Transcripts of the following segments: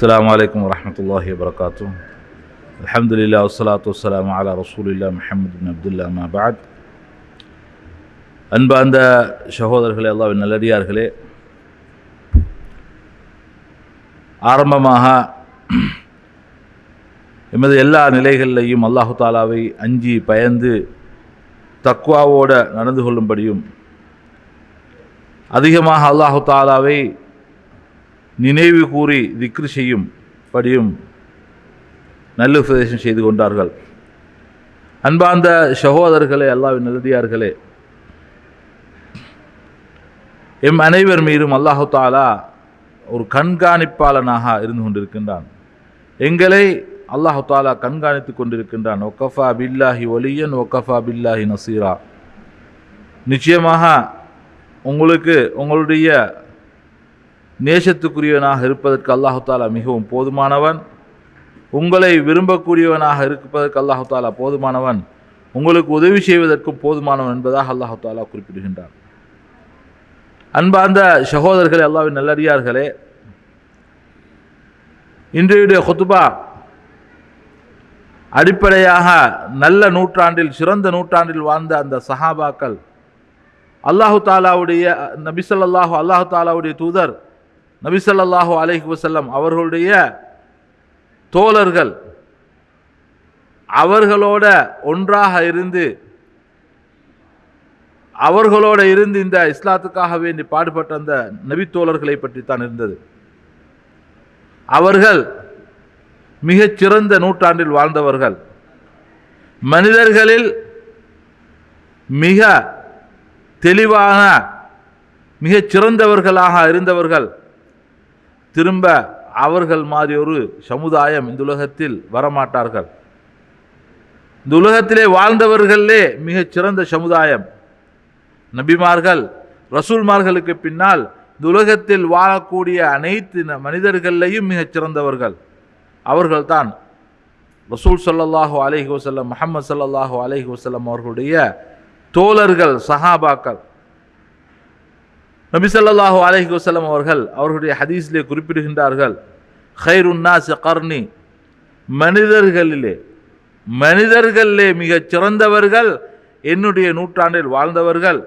السلام عليكم ورحمة الله وبركاته الحمد لله والصلاة والسلام على رسول الله محمد بن عبد الله ما بعد அன்பார்ந்த சகோதரர்களே அல்லாவின் நல்லடியார்களே ஆரம்பமாக எமது எல்லா நிலைகளிலையும் அல்லாஹு தாலாவை அஞ்சி பயந்து தக்குவாவோடு நடந்து கொள்ளும்படியும் அதிகமாக அல்லாஹு தாலாவை நினைவு கூறி திக்ரு செய்யும் படியும் நல்லுபதேசம் செய்து கொண்டார்கள். அன்பார்ந்த சகோதரர்களே அல்லாவின் நல்லதியார்களே எம் அனைவர் மீதும் அல்லாஹு தாலா ஒரு கண்காணிப்பாளனாக இருந்து கொண்டிருக்கின்றான். எங்களை அல்லாஹு தாலா கண்காணித்து கொண்டிருக்கின்றான். ஒக்கஃபா பில்லாஹி ஒலியன் ஒக்கஃபா பில்லாஹி நசீரா. நிச்சயமாக உங்களுக்கு உங்களுடைய நேசத்துக்குரியவனாக இருப்பதற்கு அல்லாஹு தாலா மிகவும் போதுமானவன். உங்களை விரும்பக்கூடியவனாக இருப்பதற்கு அல்லாஹு தாலா போதுமானவன். உங்களுக்கு உதவி செய்வதற்கும் போதுமானவன் என்பதாக அல்லாஹாலா குறிப்பிடுகின்றான். அன்பார்ந்த சகோதரர்களே அல்லாவின் நல்லறியார்களே இன்றையுடைய ஹொத்துபா அடிப்படையாக நல்ல நூற்றாண்டில் சிறந்த நூற்றாண்டில் வாழ்ந்த அந்த சஹாபாக்கள் அல்லாஹு தாலாவுடைய நபிசல்லாஹு அல்லாஹு தாலாவுடைய தூதர் நபிசல்லாஹு அலைஹி வசல்லம் அவர்களுடைய தோழர்கள் அவர்களோட ஒன்றாக இருந்து அவர்களோட இருந்து இந்த இஸ்லாத்துக்காக வேண்டி பாடுபட்ட அந்த நபித்தோழர்களை பற்றி தான் இருந்தது. அவர்கள் மிகச்சிறந்த நூற்றாண்டில் வாழ்ந்தவர்கள். மனிதர்களில் மிக தெளிவான மிகச் சிறந்தவர்களாக இருந்தவர்கள் திரும்ப அவர்கள் மாதிரி ஒரு சமுதாயம் இந்த உலகத்தில் வரமாட்டார்கள். இந்த உலகத்திலே வாழ்ந்தவர்களே மிகச் சிறந்த சமுதாயம். நபிமார்கள் ரசூல்மார்களுக்கு பின்னால் இந்த உலகத்தில் வாழக்கூடிய அனைத்து மனிதர்களையும் மிகச் சிறந்தவர்கள். அவர்கள்தான் ரசூல் சல்லாஹூ அலஹி வசல்லம் மஹமது சல்லாஹூ அலஹி வசல்லம் அவர்களுடைய தோழர்கள் சஹாபாக்கள். நபிசல்லாஹு அலஹி வசலம் அவர்கள் அவர்களுடைய ஹதீஸ்லே குறிப்பிடுகின்றார்கள் ஹைருன்னாஸ் கர்ணி மனிதர்களிலே மனிதர்களிலே மிகச் சிறந்தவர்கள் என்னுடைய நூற்றாண்டில் வாழ்ந்தவர்கள்.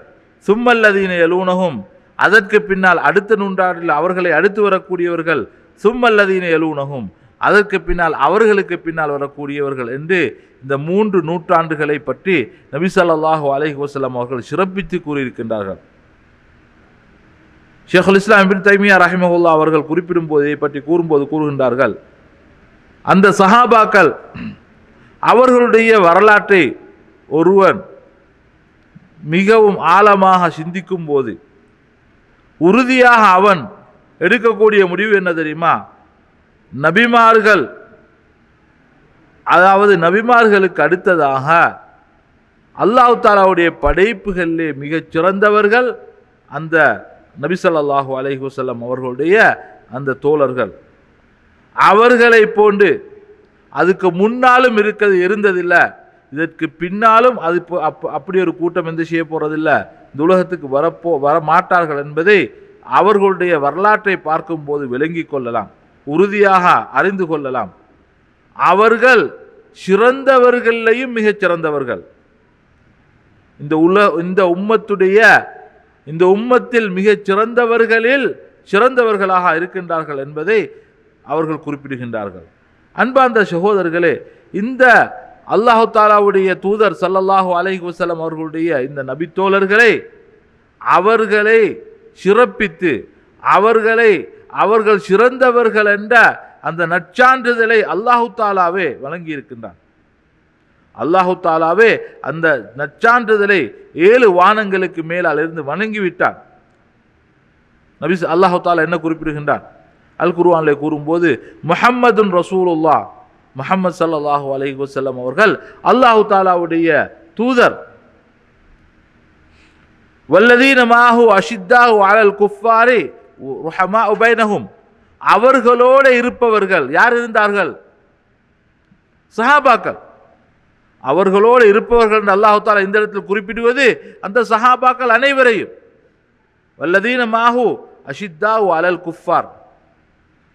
சும்மல்லதீன எழுவுனகும் அதற்கு பின்னால் அடுத்த நூற்றாண்டில் அவர்களை அடுத்து வரக்கூடியவர்கள் சும்மல்லதீன எழுவுனகும் அதற்கு பின்னால் அவர்களுக்கு பின்னால் வரக்கூடியவர்கள் என்று இந்த மூன்று நூற்றாண்டுகளை பற்றி நபிசல்லாஹு அலஹி வசலம் அவர்கள் சிறப்பித்து கூறியிருக்கின்றார்கள். ஷேகுல் இஸ்லாம் பின் தைமியா ரஹிமகுல்லா அவர்கள் குறிப்பிடும் போது இதை பற்றி கூறும்போது கூறுகின்றார்கள் அந்த சஹாபாக்கள் அவர்களுடைய வரலாற்றை ஒருவன் மிகவும் ஆழமாக சிந்திக்கும் போது உறுதியாக அவன் எடுக்கக்கூடிய முடிவு என்ன தெரியுமா? நபிமார்கள் அதாவது நபிமார்களுக்கு அடுத்ததாக அல்லாஹு தாலாவுடைய படைப்புகளிலே மிகச் சிறந்தவர்கள் அந்த நபிசல்லாஹு அலைஹுசல்லம் அவர்களுடைய அந்த தோழர்கள். அவர்களை போன்று அதுக்கு முன்னாலும் இருக்கிறது இருந்ததில்லை. இதற்கு பின்னாலும் அது அப்படி ஒரு கூட்டம் எந்த செய்ய போறதில்ல. இந்த உலகத்துக்கு வரப்போ வர மாட்டார்கள் என்பதை அவர்களுடைய வரலாற்றை பார்க்கும்போது விளங்கி கொள்ளலாம். உறுதியாக அறிந்து கொள்ளலாம். அவர்கள் சிறந்தவர்களையும் மிகச் சிறந்தவர்கள். இந்த உல இந்த உம்மத்துடைய இந்த உம்மத்தில் மிகச் சிறந்தவர்களில் சிறந்தவர்களாக இருக்கின்றார்கள் என்பதை அவர்கள் குறிப்பிடுகின்றார்கள். அன்பார்ந்த சகோதரர்களே இந்த அல்லாஹு தாலாவுடைய தூதர் சல்லல்லாஹு அலஹி வசலம் அவர்களுடைய இந்த நபித்தோழர்களை அவர்களை சிறப்பித்து அவர்களை அவர்கள் சிறந்தவர்கள் என்ற அந்த நற்சான்றிதழை அல்லாஹு தாலாவே வழங்கியிருக்கின்றான். அல்லாஹு தாலாவே அந்த நச்சான்றிதழை ஏழு வானங்களுக்கு மேலால் இருந்து வணங்கிவிட்டான். நபி அல்லாஹு தாலா என்ன குறிப்பிடுகின்றான்? அல் குருவானில் கூறும்போது முஹம்மதுன் ரசூலுல்லா முஹம்மது சல்லாஹூ அலஹி வசல்லம் அவர்கள் அல்லாஹு தாலாவுடைய தூதர். வல்லதீனமாஹு அஷித்தாஹு அலல் குஃபாரி ருஹமா உபைனஹும் அவர்களோடு இருப்பவர்கள் யார் இருந்தார்கள்? சஹாபாக்கள். அவர்களோடு இருப்பவர்கள் என்று அல்லாஹால இந்த இடத்தில் குறிப்பிடுவது அந்த சஹாபாக்கள் அனைவரையும். வல்லதீன மாஹு அஷித்தாஹு அலல் குஃபார்.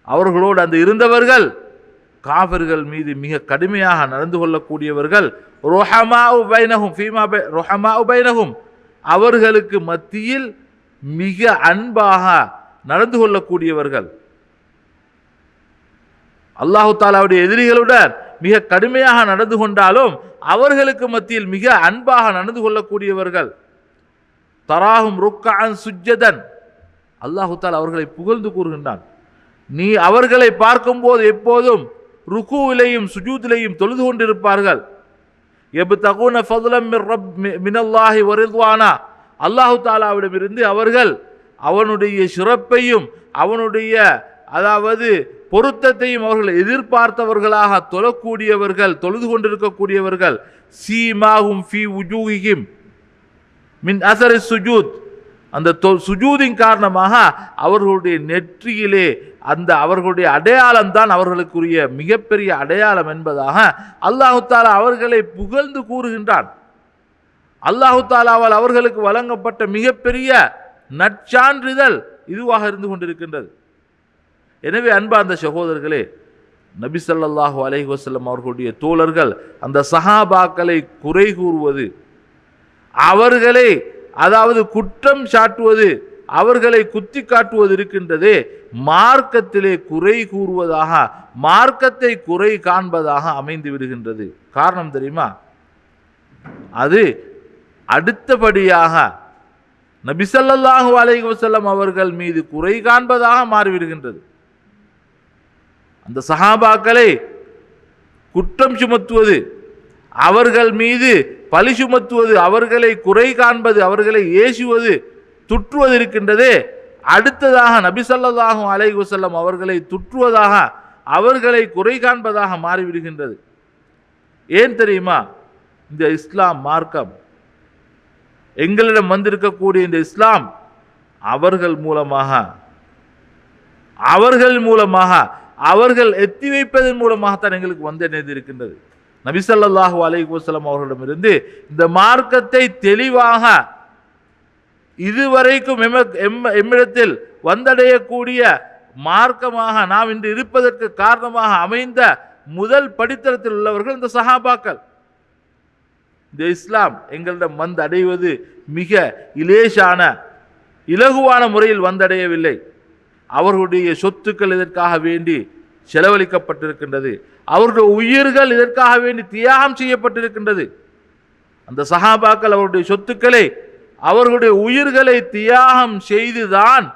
அவர்களோடு அந்த இருந்தவர்கள் காவிர்கள் மீது மிக கடுமையாக நடந்து கொள்ளக்கூடியவர்கள். ரொஹமா உபைனகும் ஃபீமா பை ரொஹமா உபைனகும் அவர்களுக்கு மத்தியில் மிக அன்பாக நடந்து கொள்ளக்கூடியவர்கள். அல்லாஹு தாலாவுடைய எதிரிகளுடன் மிக கடுமையாக நடந்து கொண்டாலும் அவர்களுக்கு மத்தியில் மிக அன்பாக நடந்து கொள்ளக்கூடியவர்கள். தராகும் ருக்கான் சுஜ்ஜதன். அல்லாஹு அவர்களை புகழ்ந்து கூறுகின்றான். நீ அவர்களை பார்க்கும்போது எப்போதும் ருக்குவிலையும் சுஜூதிலையும் தொழுது கொண்டிருப்பார்கள். எபுதகுன ஃபதுலம் மினல்லாஹி வரித்வானா. அல்லாஹு தாலாவிடமிருந்து அவர்கள் அவனுடைய சிறப்பையும் அவனுடைய அதாவது பொருத்தத்தையும் அவர்கள் எதிர்பார்த்தவர்களாக தொழக்கூடியவர்கள் தொழுது கொண்டிருக்கக்கூடியவர்கள் சீமாகும் ஃபி உஜூஹிஹிம் மின் அசரி சுஜூத். அந்த தொ- சுஜூதின் காரணமாக அவர்களுடைய நெற்றியிலே அந்த அவர்களுடைய அடையாளம் தான் அவர்களுக்குரிய மிகப்பெரிய அடையாளம் என்பதாக அல்லாஹு தாலா அவர்களை புகழ்ந்து கூறுகின்றான். அல்லாஹு தாலாவால் அவர்களுக்கு வழங்கப்பட்ட மிகப்பெரிய நற்சான்றிதழ் இதுவாக இருந்து கொண்டிருக்கின்றது. எனவே அன்பார்ந்த சகோதரர்களே நபி சல்லாஹூ அலைஹி அவர்களுடைய தோழர்கள் அந்த சஹாபாக்களை குறை கூறுவது அவர்களை அதாவது குற்றம் சாட்டுவது அவர்களை குத்தி காட்டுவது இருக்கின்றதே மார்க்கத்திலே குறை கூறுவதாக மார்க்கத்தை குறை காண்பதாக அமைந்து விடுகின்றது. காரணம் தெரியுமா? அது அடுத்தபடியாக நபிசல்லாஹு அலைஹி வசல்லம் அவர்கள் மீது குறை காண்பதாக மாறிவிடுகின்றது. அந்த சஹாபாக்களை குற்றம் சுமத்துவது அவர்கள் மீது பழி சுமத்துவது அவர்களை குறை காண்பது அவர்களை ஏசுவது துற்றுவது இருக்கின்றதே அடுத்ததாக நபி ஸல்லல்லாஹு அலைஹி அவர்களை துற்றுவதாக அவர்களை குறை காண்பதாக மாறிவிடுகின்றது. ஏன் தெரியுமா? இந்த இஸ்லாம் மார்க்கம். எங்களிடம் வந்திருக்கக்கூடிய இந்த இஸ்லாம் அவர்கள் மூலமாக அவர்கள் மூலமாக அவர்கள் எத்தி வைப்பதன் மூலமாகத்தான் எங்களுக்கு வந்து இருக்கின்றது? நபிசல்லாஹு அலைஹி அவர்களிடமிருந்து இந்த மார்க்கத்தை தெளிவாக இதுவரைக்கும் எம- எம்ம- எம்மிடத்தில் வந்தடையக்கூடிய மார்க்கமாக நாம் இன்று இருப்பதற்கு காரணமாக அமைந்த முதல் படித்தரத்தில் உள்ளவர்கள் இந்த சஹாபாக்கள். இந்த இஸ்லாம் எங்களிடம் வந்து அடைவது மிக இலேசான இலகுவான முறையில் வந்தடையவில்லை. அவர்களுடைய சொத்துக்கள் இதற்காக வேண்டி செலவழிக்கப்பட்டிருக்கின்றது. அவருடைய உயிர்கள் இதற்காக வேண்டி தியாகம் செய்யப்பட்டிருக்கின்றது. அந்த சஹாபாக்கள் அவருடைய சொத்துக்களை அவர்களுடைய உயிர்களை தியாகம் செய்துதான்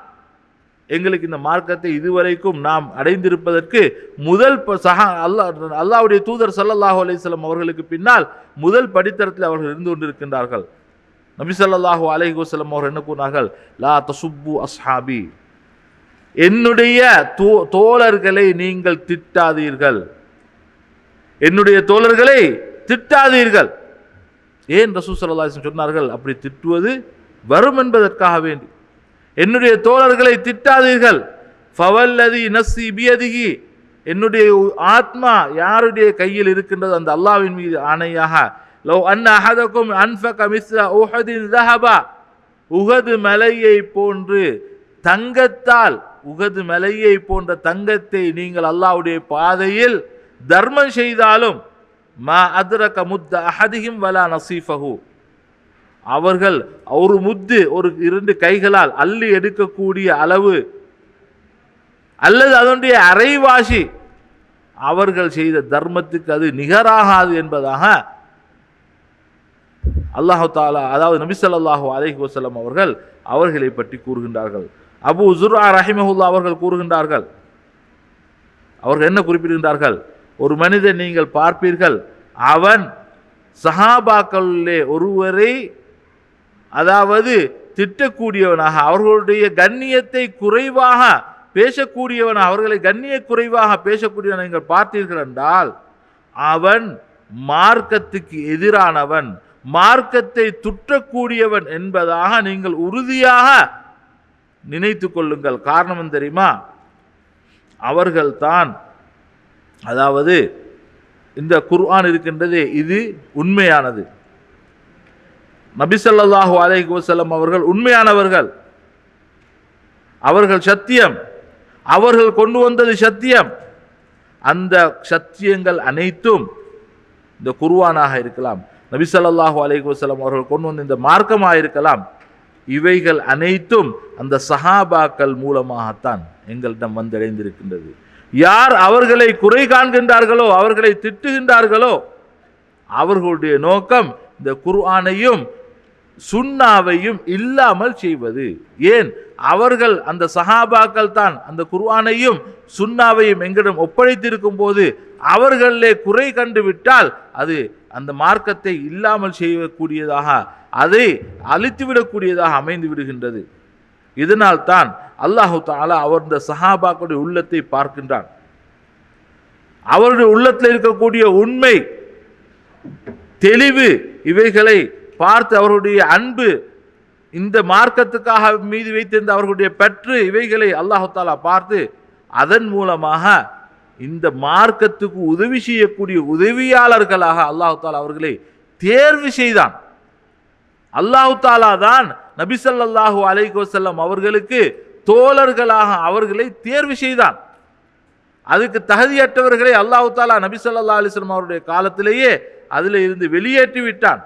எங்களுக்கு இந்த மார்க்கத்தை இதுவரைக்கும் நாம் அடைந்திருப்பதற்கு முதல் ப- சஹா அல்லாஹ் அல்லாஹ்வுடைய தூதர் ஸல்லல்லாஹு அலைஹி அவர்களுக்கு பின்னால் முதல் படித்தரத்தில் அவர்கள் இருந்து கொண்டிருக்கின்றார்கள். நபி சல்லாஹூ அலைஹி வஸல்லம் அவர்கள் என்ன கூறினார்கள்? லா தசுப்பு அஸ்ஹாபி. என்னுடைய தோ- தோழர்களை நீங்கள் திட்டாதீர்கள். என்னுடைய தோழர்களை திட்டாதீர்கள். ஏன் ரசூ ஸல்லல்லாஹு சொன்னார்கள்? அப்படி திட்டுவது வரும் என்பதற்காக வேண்டி. என்னுடைய தோழர்களை திட்டாதீர்கள். ஃபவல்லதி நஸ்ஸி பியதிகி என்னுடைய ஆத்மா யாருடைய கையில் இருக்கின்றது? அந்த அல்லாவின் மீது ஆணையாக. லவ் அன்ன அஹதக்கும் அன்ஃபக மிஸ்ரா உஹதின் தஹபா. உஹது மலையை போன்று தங்கத்தால் உகது மலையை போன்ற தங்கத்தை நீங்கள் அல்லாஹ்வுடைய பாதையில் தர்மம் செய்தாலும் மா அத்ரக முத்த அஹதிஹிம் வலா நசீஃபஹு. அவர்கள் ஒரு முத்து ஒரு இரண்டு கைகளால் அள்ளி எடுக்கக்கூடிய அளவு அல்லது அதனுடைய அரைவாசி அவர்கள் செய்த தர்மத்துக்கு அது நிகராகாது என்பதாக அல்லாஹு தாலா அதாவது நபிசல்லாஹு அலைஹி வசலம் அவர்கள் அவர்களை பற்றி கூறுகின்றார்கள். அபு ஜுர்ஆ ரஹிமஹுல்லா அவர்கள் கூறுகின்றார்கள். அவர்கள் என்ன குறிப்பிடுகின்றார்கள்? ஒரு மனிதன் நீங்கள் பார்ப்பீர்கள் அவன் சஹாபாக்களிலே ஒருவரை அதாவது திட்டக்கூடியவனாக அவர்களுடைய கண்ணியத்தை குறைவாக பேசக்கூடியவனாக அவர்களை கண்ணிய குறைவாக பேசக்கூடியவன் நீங்கள் பார்த்தீர்கள் என்றால் அவன் மார்க்கத்துக்கு எதிரானவன் மார்க்கத்தை துற்றக்கூடியவன் என்பதாக நீங்கள் உறுதியாக நினைத்து கொள்ளுங்கள். காரணம் தெரியுமா? அவர்கள்தான் அதாவது இந்த குர்ஆன் இருக்கின்றது இது உண்மையானது. நபிசல்லாஹு அலைஹி வஸல்லம் அவர்கள் உண்மையானவர்கள். அவர்கள் சத்தியம். அவர்கள் கொண்டு வந்தது சத்தியம். அந்த சத்தியங்கள் அனைத்தும் இந்த குர்வானாக இருக்கலாம். நபி ஸல்லல்லாஹு அலைஹி வசலம் அவர்கள் கொண்டு வந்த இந்த மார்க்கமாக இருக்கலாம் இவைகள் அனைத்தும் அந்த சஹாபாக்கள் மூலமாகத்தான் எங்களிடம் வந்தடைந்திருக்கின்றது. யார் அவர்களை குறை காண்கின்றார்களோ அவர்களை திட்டுகின்றார்களோ அவர்களுடைய நோக்கம் இந்த குர்ஆனையும் சுன்னாவையும் இல்லாமல் செய்வது. ஏன்? அவர்கள் அந்த சஹாபாக்கள் தான் அந்த குர்ஆனையும் சுன்னாவையும் எங்களிடம் ஒப்படைத்திருக்கும் போது அவர்களே குறை கண்டுவிட்டால் அது அந்த மார்க்கத்தை இல்லாமல் செய்யக்கூடியதாக அதை அழித்துவிடக்கூடியதாக அமைந்து விடுகின்றது. இதனால் தான் அல்லாஹு தாலா அவர் இந்த சஹாபாக்களுடைய உள்ளத்தை பார்க்கின்றான். அவருடைய உள்ளத்தில் இருக்கக்கூடிய உண்மை தெளிவு இவைகளை பார்த்து அவருடைய அன்பு இந்த மார்க்கத்துக்காக மீது வைத்திருந்த அவர்களுடைய பற்று இவைகளை அல்லாஹு தாலா பார்த்து அதன் மூலமாக இந்த மார்க்கத்துக்கு உதவி செய்யக்கூடிய உதவியாளர்களாக அல்லாஹு தாலா அவர்களை தேர்வு செய்தான். அல்லாஹு தாலா தான் நபிசல்லாஹு ஸல்லல்லாஹு அலைஹி அவர்களுக்கு தோழர்களாக அவர்களை தேர்வு செய்தான். அதுக்கு தகுதியற்றவர்களை அல்லாஹு தாலா நபிசல்லா அலிஸ்லம் அவருடைய காலத்திலேயே அதில் இருந்து வெளியேற்றி விட்டான்.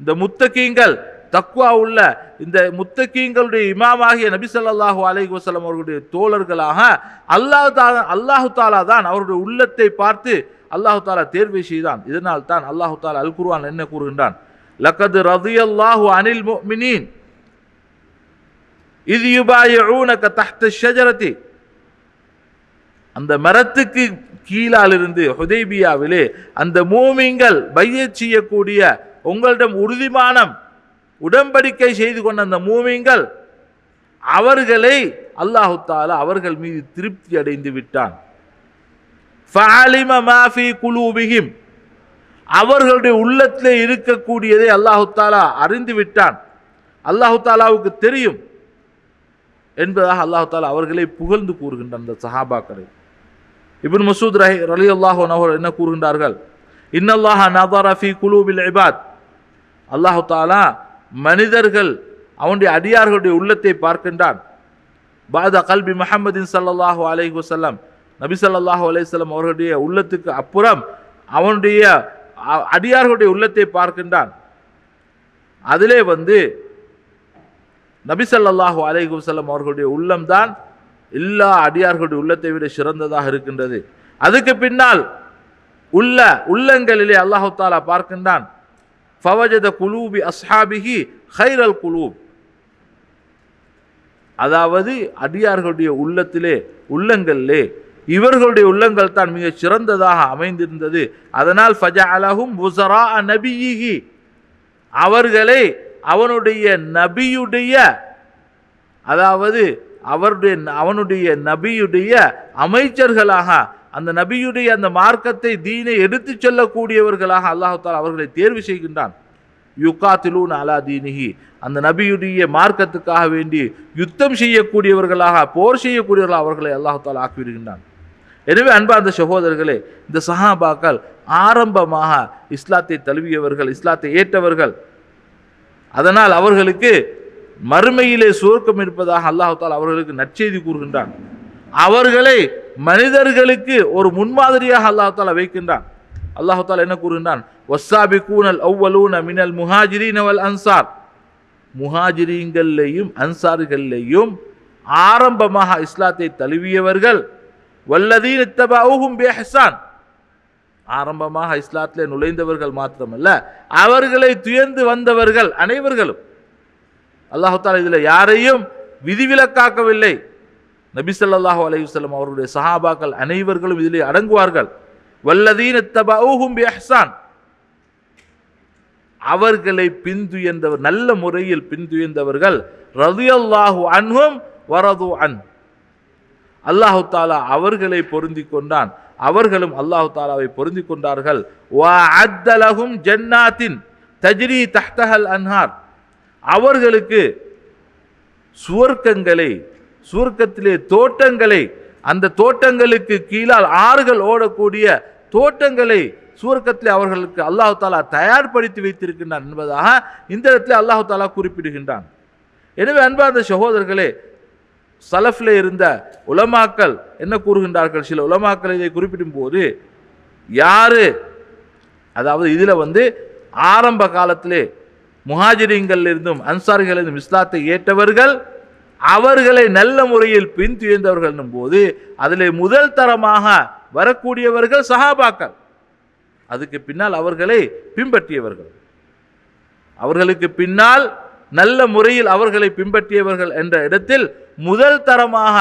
இந்த முத்தகீங்கள் தக்குவா உள்ள இந்த முத்தகீங்களுடைய இமாமாகிய நபி அலைஹி வசலம் அவர்களுடைய தோழர்களாக அல்லாஹ் தாலா அல்லாஹு தாலா தான் அவருடைய உள்ளத்தை பார்த்து அல்லாஹு தாலா தேர்வு செய்தான். இதனால் தான் அல்லாஹு தாலா அல் குருவான் என்ன கூறுகின்றான்? லக்கது ரதியல்லாஹு அனில் முக்மினின். இது யுபாயிஊனக தஹ்த ஷஜரதி. அந்த மரத்துக்கு கீழால் இருந்து ஹுதைபியாவிலே அந்த மூமிங்கள் பைய செய்யக்கூடிய உங்களிடம் உறுதிமானம் உடன்படிக்கை செய்து கொண்ட அந்த மூமிங்கள் அவர்களை அல்லாஹு தாலா அவர்கள் மீது திருப்தி அடைந்து விட்டான். ஃபாலிம மாஃபி அவர்களுடைய உள்ளத்திலே இருக்கக்கூடியதை அல்லாஹு தாலா அறிந்து விட்டான். அல்லாஹு தாலாவுக்கு தெரியும் என்பதாக அல்லாஹு தாலா அவர்களை புகழ்ந்து கூறுகின்றான் அந்த சஹாபாக்களை. இபின் மசூத் ரஹி ரலி அல்லாஹு அவர்கள் என்ன கூறுகின்றார்கள்? இன்னல்லாஹா நதர ஃபீ குலூபில் இபாத். அல்லாஹு தாலா மனிதர்கள் அவனுடைய அடியார்களுடைய உள்ளத்தை பார்க்கின்றான். பாதா கல்பி முஹம்மதின் சல்லாஹூ அலைஹி வசல்லாம் நபி சல்லாஹூ அலையம் அவர்களுடைய உள்ளத்துக்கு அப்புறம் அவனுடைய அடியார்களுடைய உள்ளத்தை பார்க்கின்றான். அதிலே வந்து நபி அலைகுசல்லம் அவர்களுடைய உள்ளம்தான் எல்லா அடியார்களுடைய உள்ளத்தை விட சிறந்ததாக இருக்கின்றது. அதுக்கு பின்னால் உள்ள உள்ளங்களிலே அல்லாஹு தாலா பார்க்கின்றான். ஃபவஜத குலூபி அஸ்ஹாபிஹி ஹைரல் குலூப். அதாவது அடியார்களுடைய உள்ளத்திலே உள்ளங்களிலே இவர்களுடைய உள்ளங்கள் தான் மிக சிறந்ததாக அமைந்திருந்தது. அதனால் ஃபஜா அலகும் உசரா நபியிகி அவர்களை அவனுடைய நபியுடைய அதாவது அவருடைய அவனுடைய நபியுடைய அமைச்சர்களாக அந்த நபியுடைய அந்த மார்க்கத்தை தீனை எடுத்துச் செல்லக்கூடியவர்களாக அல்லாஹால் அவர்களை தேர்வு செய்கின்றான். யுகாத்திலூன் அலா தீனிஹி. அந்த நபியுடைய மார்க்கத்துக்காக வேண்டி யுத்தம் செய்யக்கூடியவர்களாக போர் செய்யக்கூடியவர்களாக அவர்களை அல்லாஹால் ஆக்கிவிடுகின்றான். எனவே அன்பார்ந்த சகோதரர்களே இந்த சஹாபாக்கள் ஆரம்பமாக இஸ்லாத்தை தழுவியவர்கள் இஸ்லாத்தை ஏற்றவர்கள். அதனால் அவர்களுக்கு மறுமையிலே சுவர்க்கம் இருப்பதாக அல்லாஹால் அவர்களுக்கு நற்செய்தி கூறுகின்றான். அவர்களை மனிதர்களுக்கு ஒரு முன்மாதிரியாக அல்லாஹால வைக்கின்றான். அல்லாஹால என்ன கூறுகின்றான்? வஸ்ஸாபிகூனல் அவ்வலூன மினல் முஹாஜிரீன வல் அன்சார். முஹாஜிரீன்கள்லையும் அன்சார்கள்லேயும் ஆரம்பமாக இஸ்லாத்தை தழுவியவர்கள் வல்லதீன் இத்தபாவுகும் பேஹசான். ஆரம்பமாக இஸ்லாத்திலே நுழைந்தவர்கள் மாத்திரமல்ல அவர்களை துயர்ந்து வந்தவர்கள் அனைவர்களும். அல்லாஹு இதில் யாரையும் விதிவிலக்காக்கவில்லை. நபி சொல்லாஹு அலையுசல்லம் அவருடைய சஹாபாக்கள் அனைவர்களும் இதிலே அடங்குவார்கள். வல்லதீன் தபூஹும் பிஹ்சான். அவர்களை பின்துயர்ந்தவர் நல்ல முறையில் பின்துயர்ந்தவர்கள் ரதியல்லாஹு அன்ஹும் வரது அன். அல்லாஹு தாலா அவர்களை பொருந்தி கொண்டான். அவர்களும் அல்லாஹு தாலாவை பொருந்தி கொண்டார்கள். வா அத்தலகும் ஜன்னாத்தின் தஜ்ரி தஹ்தஹல் அன்ஹார். அவர்களுக்கு சுவர்க்கங்களை சுவர்க்கத்திலே தோட்டங்களை அந்த தோட்டங்களுக்கு கீழால் ஆறுகள் ஓடக்கூடிய தோட்டங்களை சுவர்க்கத்திலே அவர்களுக்கு அல்லாஹு தாலா தயார்படுத்தி வைத்திருக்கின்றான் என்பதாக இந்த இடத்துல அல்லாஹு தாலா குறிப்பிடுகின்றான். எனவே அன்பார்ந்த சகோதரர்களே சலஃப்ல இருந்த உலமாக்கள் என்ன கூறுகின்றார்கள்? சில உலமாக்கள் இதை குறிப்பிடும் போது யாரு? அதாவது இதுல வந்து ஆரம்ப காலத்திலே முஹாஜிரிங்களிலிருந்தும் இருந்தும் இஸ்லாத்தை ஏற்றவர்கள் அவர்களை நல்ல முறையில் பின்துயர்ந்தவர்கள் போது அதில் முதல் தரமாக வரக்கூடியவர்கள் சஹாபாக்கள். அதுக்கு பின்னால் அவர்களை பின்பற்றியவர்கள். அவர்களுக்கு பின்னால் நல்ல முறையில் அவர்களை பின்பற்றியவர்கள் என்ற இடத்தில் முதல் தரமாக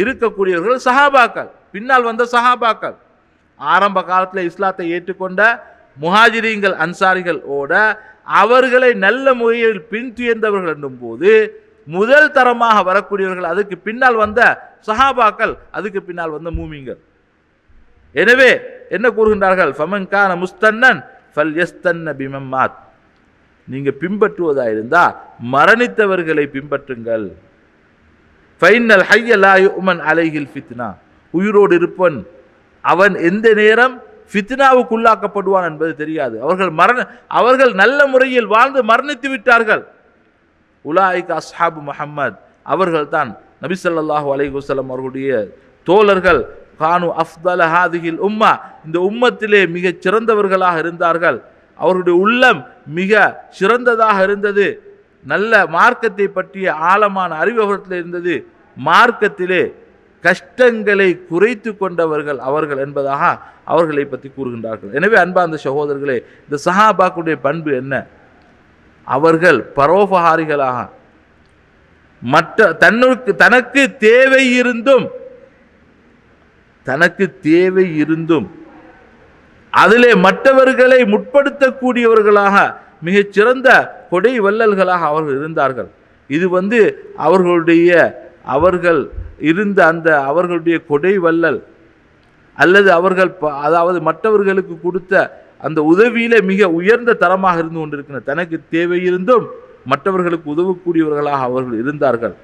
இருக்கக்கூடியவர்கள் சஹாபாக்கள். பின்னால் வந்த சஹாபாக்கள். ஆரம்ப காலத்தில் இஸ்லாத்தை ஏற்றுக்கொண்ட முஹாஜிரீங்கள் அன்சாரிகள் ஓட அவர்களை நல்ல முறையில் பின்துயர்ந்தவர்கள் என்னும் போது முதல் தரமாக வரக்கூடியவர்கள் அதுக்கு பின்னால் வந்த சஹாபாக்கள் அதுக்கு பின்னால் வந்த மூமிங்கள் எனவே என்ன கூறுகின்றார்கள்? ஃபமன்கான முஸ்தன்னன் ஃபல் எஸ்தன்ன பிமம்மாத் நீங்கள் பின்பற்றுவதாக இருந்தால் மரணித்தவர்களை பின்பற்றுங்கள். ஃபைனல் ஹைய உமன் அலைகில் ஃபித்னா. உயிரோடு இருப்பன் அவன் எந்த நேரம் ஃபித்னாவுக்குள்ளாக்கப்படுவான் என்பது தெரியாது. அவர்கள் மரண அவர்கள் நல்ல முறையில் வாழ்ந்து மரணித்து விட்டார்கள். உலாய்க் அஸ்ஹாபு முஹம்மத் அவர்கள் தான் நபி ஸல்லல்லாஹு அலைஹி அவர்களுடைய தோழர்கள் கானு அஃப்தல் ஹாதிகில் உம்மா. இந்த உம்மத்திலே மிகச் சிறந்தவர்களாக இருந்தார்கள். அவருடைய உள்ளம் மிக சிறந்ததாக இருந்தது. நல்ல மார்க்கத்தை பற்றிய ஆழமான அறிவு இருந்தது. மார்க்கத்திலே கஷ்டங்களை குறைத்து கொண்டவர்கள் அவர்கள் என்பதாக அவர்களை பற்றி கூறுகின்றார்கள். எனவே அன்பார்ந்த சகோதரர்களே இந்த சஹாபாக்குடைய பண்பு என்ன? அவர்கள் பரோபகாரிகளாக மற்ற தன்னுக்கு தனக்கு தேவை இருந்தும் தனக்கு தேவை இருந்தும் அதிலே மற்றவர்களை முற்படுத்தக்கூடியவர்களாக மிகச்சிறந்த கொடை வள்ளல்களாக அவர்கள் இருந்தார்கள். இது வந்து அவர்களுடைய அவர்கள் இருந்த அந்த அவர்களுடைய கொடை வள்ளல் அல்லது அவர்கள் ப- அதாவது மற்றவர்களுக்கு கொடுத்த அந்த உதவியிலே மிக உயர்ந்த தரமாக இருந்து கொண்டிருக்கிற தனக்கு தேவையிருந்தும் மற்றவர்களுக்கு உதவக்கூடியவர்களாக அவர்கள் இருந்தார்கள்.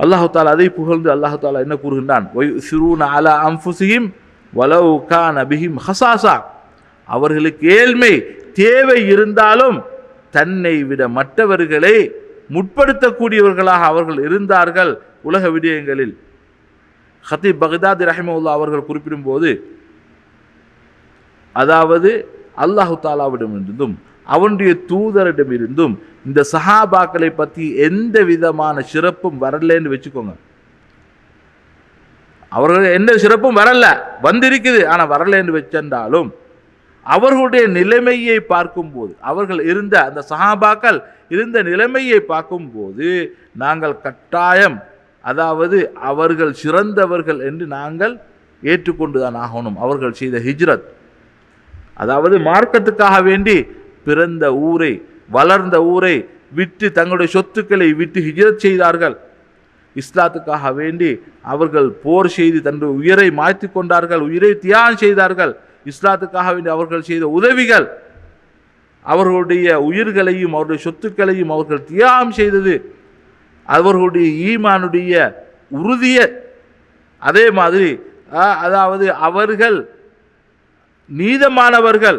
அல்லாஹு தாலா அதை புகழ்ந்து அல்லாஹு தாலா என்ன கூறுகின்றான்? சிறுன அலா அம்புசிஹிம் வலவுகா நபிஹிம் ஹசாசா. அவர்களுக்கு ஏழ்மை தேவை இருந்தாலும் தன்னை விட மற்றவர்களை முற்படுத்தக்கூடியவர்களாக அவர்கள் இருந்தார்கள் உலக விடயங்களில். ஹத்தீப் பக்தாதி ரஹிமவுல்லா அவர்கள் குறிப்பிடும்போது அதாவது அல்லாஹு தாலாவிடமிருந்தும் அவனுடைய தூதரிடமிருந்தும் இந்த சஹாபாக்களை பற்றி எந்த விதமான சிறப்பும் வரலன்னு வச்சுக்கோங்க. அவர்கள் எந்த சிறப்பும் வரல. வந்திருக்குது. ஆனால் வரலன்னு வச்சிருந்தாலும் அவர்களுடைய நிலைமையை பார்க்கும்போது அவர்கள் இருந்த அந்த சஹாபாக்கள் இருந்த நிலைமையை பார்க்கும்போது நாங்கள் கட்டாயம் அதாவது அவர்கள் சிறந்தவர்கள் என்று நாங்கள் ஏற்றுக்கொண்டுதான் ஆகணும். அவர்கள் செய்த ஹிஜ்ரத். அதாவது மார்க்கத்துக்காக வேண்டி பிறந்த ஊரை வளர்ந்த ஊரை விட்டு தங்களுடைய சொத்துக்களை விட்டு ஹிஜ்ரத் செய்தார்கள். இஸ்லாத்துக்காக வேண்டி அவர்கள் போர் செய்து தன்னுடைய உயிரை மாய்த்து கொண்டார்கள் உயிரை தியாகம் செய்தார்கள். இஸ்லாத்துக்காக வேண்டி அவர்கள் செய்த உதவிகள் அவர்களுடைய உயிர்களையும் அவருடைய சொத்துக்களையும் அவர்கள் தியாகம் செய்தது. அவர்களுடைய ஈமானுடைய உறுதிய அதே மாதிரி அதாவது அவர்கள் நீதமானவர்கள்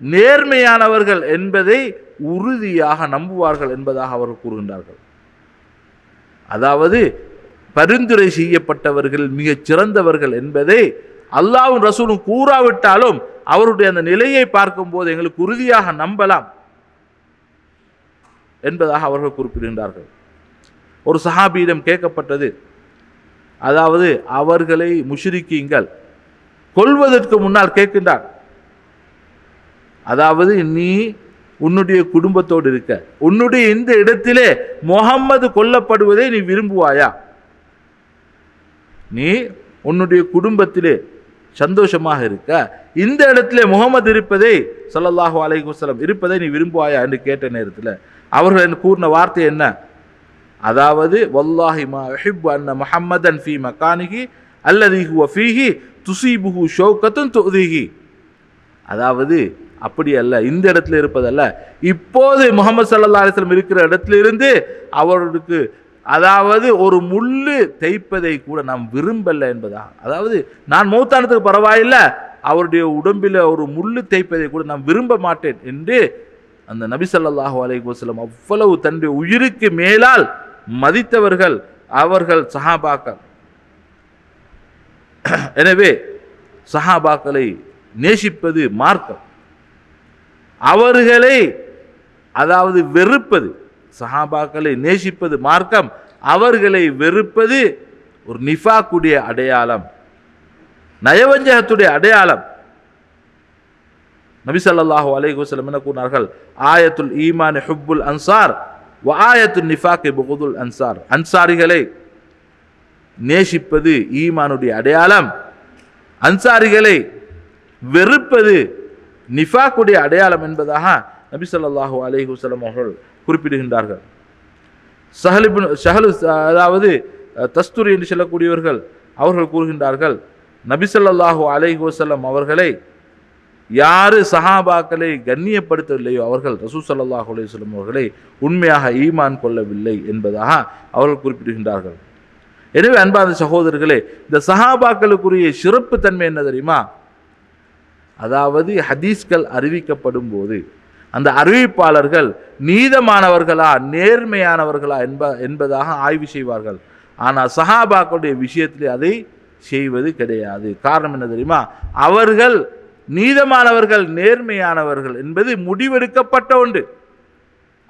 நேர்மையானவர்கள் என்பதை உறுதியாக நம்புவார்கள் என்பதாக அவர்கள் கூறுகின்றார்கள். அதாவது பரிந்துரை செய்யப்பட்டவர்கள் மிகச் சிறந்தவர்கள் என்பதை அல்லாவும் ரசூலும் கூறாவிட்டாலும் அவருடைய அந்த நிலையை பார்க்கும்போது எங்களுக்கு உறுதியாக நம்பலாம் என்பதாக அவர்கள் குறிப்பிடுகின்றார்கள். ஒரு சஹாபியிடம் கேட்கப்பட்டது அதாவது அவர்களை முஷிரிக்கீங்கள் கொல்வதற்கு முன்னால் கேட்கின்றார். அதாவது நீ உன்னுடைய குடும்பத்தோடு இருக்க. உன்னுடைய இந்த இடத்திலே முகம்மது கொல்லப்படுவதை நீ விரும்புவாயா? நீ உன்னுடைய குடும்பத்திலே சந்தோஷமாக இருக்க. இந்த இடத்திலே முகமது இருப்பதை சொல்லல்லாஹு அலைகுசலம் இருப்பதை நீ விரும்புவாயா என்று கேட்ட நேரத்தில் அவர்கள் எனக்கு கூறின வார்த்தை என்ன? அதாவது வல்லாஹி மா அன்ன முஹம்மதன் ஃபி மகானிஹி அல்லது ஹுவ ஃபீஹி துசிபுஹு ஷௌகத்துன் தொதிகி அதாவது அப்படி அல்ல இந்த இடத்துல இருப்பதல்ல. இப்போது முகமது சல்லா அலிஸ்லம் இருக்கிற இடத்துல இருந்து அவருக்கு அதாவது ஒரு முள்ளு தைப்பதை கூட நாம் விரும்பல என்பதா? அதாவது நான் மூத்தானதுக்கு பரவாயில்ல அவருடைய உடம்பில் ஒரு முள்ளு தைப்பதை கூட நான் விரும்ப மாட்டேன் என்று அந்த நபி ஸல்லல்லாஹு அலைஹி அவ்வளவு தன்னுடைய உயிருக்கு மேலால் மதித்தவர்கள் அவர்கள் சஹாபாக்கள். எனவே சஹாபாக்களை நேசிப்பது மார்க்கம். அவர்களை அதாவது வெறுப்பது சஹாபாக்களை நேசிப்பது மார்க்கம் அவர்களை வெறுப்பது ஒரு நிஃபாக்குடைய அடையாளம் நயவஞ்சகத்துடைய அடையாளம். நபி சல்லாஹூ அலைஹி என என்ன கூறினார்கள்? ஆயத்துல் ஈமான் ஹுப்புல் அன்சார் வ ஆயத்துல் நிஃபாக் புகுதுல் அன்சார். அன்சாரிகளை நேசிப்பது ஈமானுடைய அடையாளம். அன்சாரிகளை வெறுப்பது நிஃபாக்குடைய அடையாளம் என்பதாக நபி ஸல்லல்லாஹு அலைஹி அவர்கள் குறிப்பிடுகின்றார்கள். சஹலிபின் ஷஹலு அதாவது அஹ், தஸ்துரி என்று சொல்லக்கூடியவர்கள் அவர்கள் கூறுகின்றார்கள் நபி ஸல்லல்லாஹு அலைஹி அவர்களை யாரு சஹாபாக்களை கண்ணியப்படுத்தவில்லையோ அவர்கள் ரசூ ஸல்லல்லாஹு அலைஹி அவர்களை உண்மையாக ஈமான் கொள்ளவில்லை என்பதாக அவர்கள் குறிப்பிடுகின்றார்கள். எனவே அன்பான சகோதரர்களே இந்த சஹாபாக்களுக்குரிய சிறப்பு தன்மை என்ன தெரியுமா? அதாவது ஹதீஸ்கள் அறிவிக்கப்படும் போது அந்த அறிவிப்பாளர்கள் நீதமானவர்களா நேர்மையானவர்களா என்ப என்பதாக ஆய்வு செய்வார்கள். ஆனால் சஹாபாக்களுடைய விஷயத்திலே அதை செய்வது கிடையாது. காரணம் என்ன தெரியுமா? அவர்கள் நீதமானவர்கள் நேர்மையானவர்கள் என்பது முடிவெடுக்கப்பட்ட ஒன்று.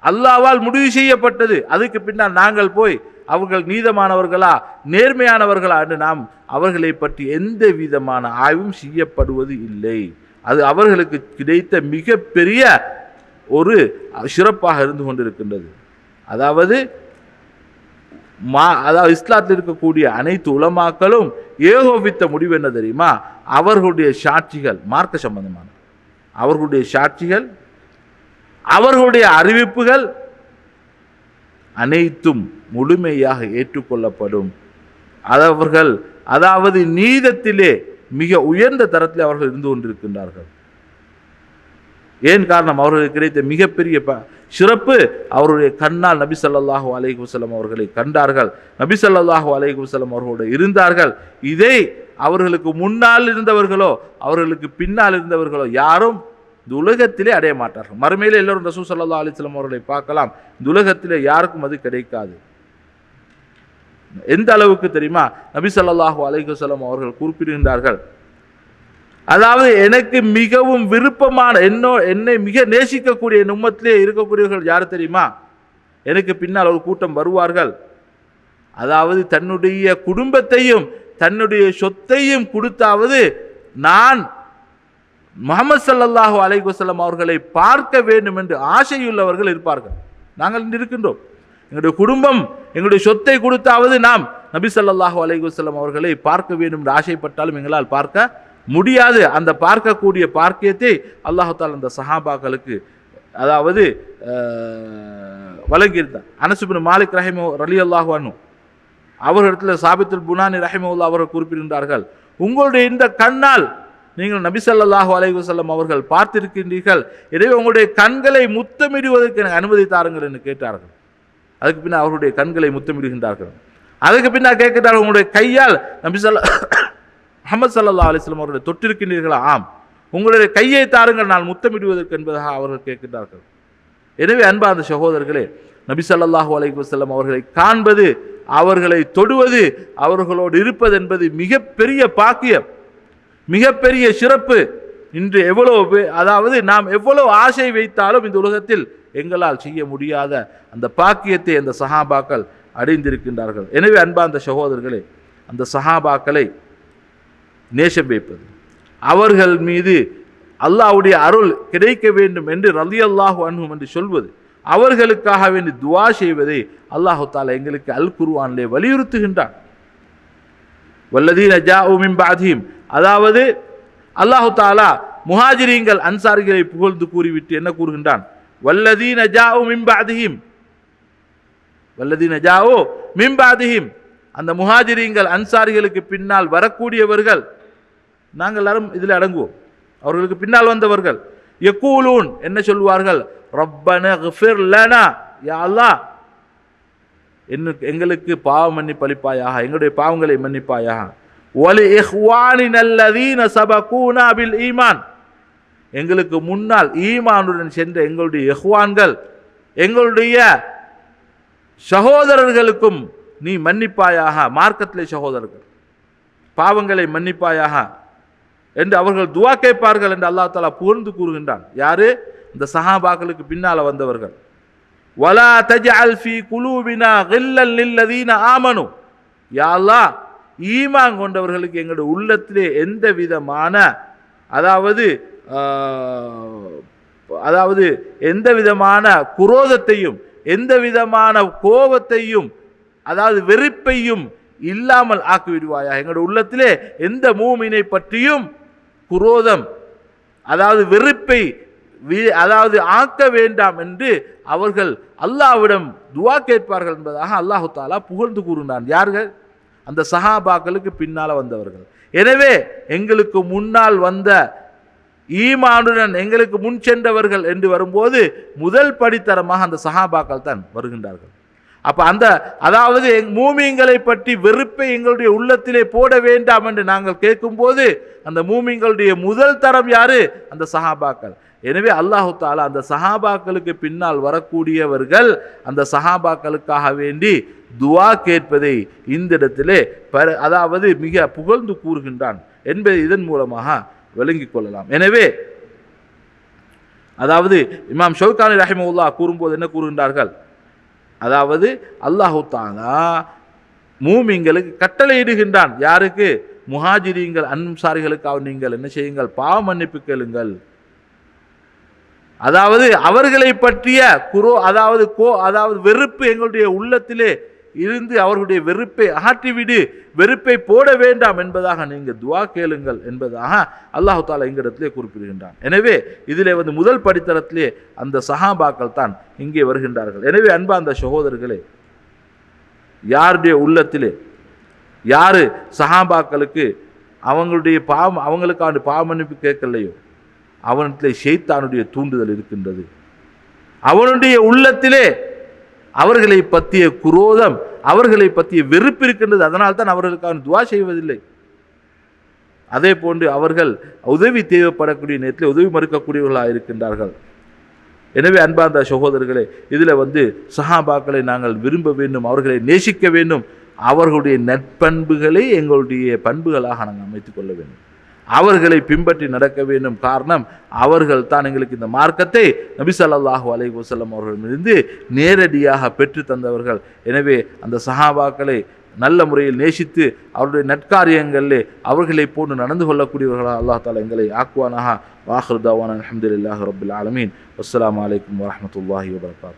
அல்லாவால் முடிவு செய்யப்பட்டது. அதுக்கு பின்னால் நாங்கள் போய் அவர்கள் நீதமானவர்களா? நேர்மையானவர்களா? என்று நாம் அவர்களை பற்றி எந்த விதமான ஆய்வும் செய்யப்படுவது இல்லை. அது அவர்களுக்கு கிடைத்த மிகப்பெரிய ஒரு சிறப்பாக இருந்து கொண்டிருக்கின்றது. அதாவது மா அதாவது இஸ்லாத்தில் இருக்கக்கூடிய அனைத்து உலமாக்களும் ஏகோபித்த முடிவு என்ன தெரியுமா? அவர்களுடைய சாட்சிகள் மார்க்க சம்பந்தமான. அவர்களுடைய சாட்சிகள் அவர்களுடைய அறிவிப்புகள் அனைத்தும் முழுமையாக ஏற்றுக்கொள்ளப்படும். அவர்கள் அதாவது நீதத்திலே மிக உயர்ந்த தரத்தில் அவர்கள் இருந்து கொண்டிருக்கின்றார்கள். ஏன் காரணம்? அவர்களுக்கு கிடைத்த மிகப்பெரிய ப- சிறப்பு அவருடைய கண்ணால் நபி ஸல்லல்லாஹு அலைஹி அவர்களை கண்டார்கள். நபி ஸல்லல்லாஹு அலைஹி அவர்களோடு இருந்தார்கள். இதை அவர்களுக்கு முன்னால் இருந்தவர்களோ அவர்களுக்கு பின்னால் இருந்தவர்களோ யாரும் இந்த உலகத்திலே அடைய மாட்டார்கள். மறுமையில் எல்லோரும் ரசூ சல்லா அலைஹி அவர்களை பார்க்கலாம். இந்த உலகத்திலே யாருக்கும் அது கிடைக்காது. எந்த அளவுக்கு தெரியுமா? நபி சல்லாஹூ அலைஹி அவர்கள் குறிப்பிடுகின்றார்கள். அதாவது எனக்கு மிகவும் விருப்பமான என்னோ என்னை மிக நேசிக்கக்கூடிய என் இருக்கக்கூடியவர்கள் யார் தெரியுமா? எனக்கு பின்னால் ஒரு கூட்டம் வருவார்கள். அதாவது தன்னுடைய குடும்பத்தையும் தன்னுடைய சொத்தையும் கொடுத்தாவது நான் முகமது ஸல்லல்லாஹு அலைஹி அவர்களை பார்க்க வேண்டும் என்று ஆசையுள்ளவர்கள் இருப்பார்கள். நாங்கள் இருக்கின்றோம். எங்களுடைய குடும்பம் எங்களுடைய சொத்தை கொடுத்தாவது நாம் நபி சல்லாஹூ அலைஹி அவர்களை பார்க்க வேண்டும் என்று ஆசைப்பட்டாலும் எங்களால் பார்க்க முடியாது. அந்த பார்க்கக்கூடிய பார்க்கியத்தை அல்லாஹால் அந்த சஹாபாக்களுக்கு அதாவது அஹ், வழங்கியிருந்தார் அனசுபின் மாலிக் ரஹிமோ ரலி அல்லாஹு அனு அவர்களிடத்தில் சாபித்துல் புனானி ரஹிமவுல்லா அவர்கள் குறிப்பிடுகின்றார்கள் உங்களுடைய இந்த கண்ணால் நீங்கள் நபிசல்லாஹு அலைவசல்லம் அவர்கள் பார்த்திருக்கின்றீர்கள். எனவே உங்களுடைய கண்களை முத்தமிடுவதற்கு எனக்கு அனுமதி தாருங்கள் என்று கேட்டார்கள். அதுக்கு பின்னர் அவர்களுடைய கண்களை முத்தமிடுகின்றார்கள். அதுக்கு பின்னர் கேட்கிறார்கள் உங்களுடைய கையால் நபி முகமது சல்லா ஸல்லல்லாஹு அவர்களை தொட்டிருக்கின்றீர்களா? ஆம். உங்களுடைய கையை தாருங்கள் நான் முத்தமிடுவதற்கு என்பதாக அவர்கள் கேட்கின்றார்கள். எனவே அன்பார்ந்த சகோதரர்களே நபி சல்லாஹூ அலைஹி வஸல்லம் அவர்களை காண்பது அவர்களை தொடுவது அவர்களோடு இருப்பது என்பது மிகப்பெரிய பாக்கியம். மிகப்பெரிய சிறப்பு. இன்று எவ்வளவு அதாவது நாம் எவ்வளவு ஆசை வைத்தாலும் இந்த உலகத்தில் எங்களால் செய்ய முடியாத அந்த பாக்கியத்தை அந்த சஹாபாக்கள் அடைந்திருக்கின்றார்கள். எனவே அன்பார்ந்த சகோதரர்களே அந்த சஹாபாக்களை நேசம் வைப்பது அவர்கள் மீது அல்லாஹ்வுடைய அருள் கிடைக்க வேண்டும் என்று ரலியல்லாஹு அன்ஹும் என்று சொல்வது அவர்களுக்காக வேண்டி துவா செய்வதை அல்லாஹு தாலா எங்களுக்கு அல் குருவானிலே வலியுறுத்துகின்றான். வல்லதீன ஜாஉ மின் பாதீம் அதாவது அல்லாஹு தாலா முஹாஜிரீங்கள் அன்சாரிகளை புகழ்ந்து கூறிவிட்டு என்ன கூறுகின்றான்? வல்லதீன ஜாஉ மிம்பாதிஹிம் வல்லதீன ஜாஉ அந்த முஹாஜிரீங்கள் அன்சாரிகளுக்கு பின்னால் வரக்கூடியவர்கள் நாங்கள் எல்லாரும் இதில் அடங்குவோம். அவர்களுக்கு பின்னால் வந்தவர்கள் எக்கூலூன் என்ன சொல்வார்கள் ரப்பன லனா. யா அல்லாஹ் என்னுக்கு எங்களுக்கு பாவ மன்னிப்பளிப்பாயாக எங்களுடைய பாவங்களை மன்னிப்பாயாக. ஒலி இஹ்வானின் அல்லதீன சபகூனா பில் ஈமான் எங்களுக்கு முன்னால் ஈமானுடன் சென்ற எங்களுடைய எஹ்வான்கள் எங்களுடைய சகோதரர்களுக்கும் நீ மன்னிப்பாயாக மார்க்கத்திலே சகோதரர்கள் பாவங்களை மன்னிப்பாயாக என்று அவர்கள் துவா கேட்பார்கள் என்று அல்லாஹ் தாலா புகழ்ந்து கூறுகின்றான். யாரு? இந்த சஹாபாக்களுக்கு பின்னால் வந்தவர்கள். வலா தஜ்அல் அல்ஃபி குலூபினா கில்லல் லில்லதீன ஆமனு. யா அல்லாஹ் ஈமான் கொண்டவர்களுக்கு எங்களுடைய உள்ளத்திலே எந்த விதமான அதாவது அதாவது எந்த விதமான குரோதத்தையும் எந்த விதமான கோபத்தையும் அதாவது வெறுப்பையும் இல்லாமல் ஆக்கிவிடுவாயா எங்களுடைய உள்ளத்திலே எந்த மூமினை பற்றியும் குரோதம் அதாவது வெறுப்பை வி- அதாவது ஆக்க வேண்டாம் என்று அவர்கள் அல்லாஹ்விடம் துவா கேட்பார்கள் என்பதாக அல்லாஹு தாலா புகழ்ந்து கூறுகிறான் யார்கள்? அந்த சஹாபாக்களுக்கு பின்னால் வந்தவர்கள். எனவே எங்களுக்கு முன்னால் வந்த ஈமானுடன் எங்களுக்கு முன் சென்றவர்கள் என்று வரும்போது முதல் படித்தரமாக அந்த சஹாபாக்கள் தான் வருகின்றார்கள். அப்போ அந்த அதாவது எங் மூமிங்களை பற்றி வெறுப்பை எங்களுடைய உள்ளத்திலே போட வேண்டாம் என்று நாங்கள் கேட்கும்போது அந்த மூமிங்களுடைய முதல் தரம் யாரு? அந்த சஹாபாக்கள். எனவே அல்லாஹு தாலா அந்த சஹாபாக்களுக்கு பின்னால் வரக்கூடியவர்கள் அந்த சஹாபாக்களுக்காக வேண்டி துவா கேட்பதை இந்த இடத்திலே பர அதாவது மிக புகழ்ந்து கூறுகின்றான் என்பதை இதன் மூலமாக விளங்கிக் கொள்ளலாம். எனவே அதாவது இமாம் ஷவுகானி ரஹிமவுல்லா கூறும்போது என்ன கூறுகின்றார்கள்? அதாவது அல்லாஹு தாலா மூமிங்களுக்கு கட்டளையிடுகின்றான். யாருக்கு? முஹாஜிரிங்கள் அன்சாரிகளுக்காக நீங்கள் என்ன செய்யுங்கள்? பாவ மன்னிப்பு கேளுங்கள். அதாவது அவர்களை பற்றிய குரோ அதாவது கோ அதாவது வெறுப்பு எங்களுடைய உள்ளத்திலே இருந்து அவர்களுடைய வெறுப்பை அகற்றிவிடு வெறுப்பை போட வேண்டாம் என்பதாக நீங்கள் துவா கேளுங்கள் என்பதாக அல்லாஹு தாலா இங்கிடத்திலே குறிப்பிடுகின்றான். எனவே இதிலே வந்து முதல் படித்தரத்திலே அந்த சஹாபாக்கள் தான் இங்கே வருகின்றார்கள். எனவே அன்பா அந்த சகோதரர்களே யாருடைய உள்ளத்திலே யாரு சஹாபாக்களுக்கு அவங்களுடைய பாவம் அவங்களுக்கான பாவமன்னிப்பு கேட்கலையோ அவனிடத்திலே ஷெய்தானுடைய தூண்டுதல் இருக்கின்றது. அவனுடைய உள்ளத்திலே அவர்களை பற்றிய குரோதம் அவர்களை பற்றிய வெறுப்பு இருக்கின்றது. அதனால் தான் அவர்களுக்கான துவா செய்வதில்லை. அதே போன்று அவர்கள் உதவி தேவைப்படக்கூடிய நேரத்தில் உதவி மறுக்கக்கூடியவர்களாக இருக்கின்றார்கள். எனவே அன்பார்ந்த சகோதரர்களே இதில் வந்து சஹாபாக்களை நாங்கள் விரும்ப வேண்டும் அவர்களை நேசிக்க வேண்டும். அவர்களுடைய நற்பண்புகளை எங்களுடைய பண்புகளாக நாங்கள் அமைத்துக் கொள்ள வேண்டும். அவர்களை பின்பற்றி நடக்க வேண்டும் காரணம் அவர்கள் தான் எங்களுக்கு இந்த மார்க்கத்தை நபி ஸல்லல்லாஹு அலை வஸல்லம் அவர்களிடமிருந்து நேரடியாக பெற்று தந்தவர்கள். எனவே அந்த சஹாபாக்களை நல்ல முறையில் நேசித்து அவருடைய நற்காரியங்களில் அவர்களை போன்று நடந்து கொள்ளக்கூடியவர்களாக அல்லாஹ் தாலா எங்களை ஆக்குவானாக. வாஹர் தாவான் அலமதுல்லாஹ் ரபுல் ஆலமீன். அஸ்லாம் வலைக்கம் வரமத்துல்லாஹி வபரகாத்து.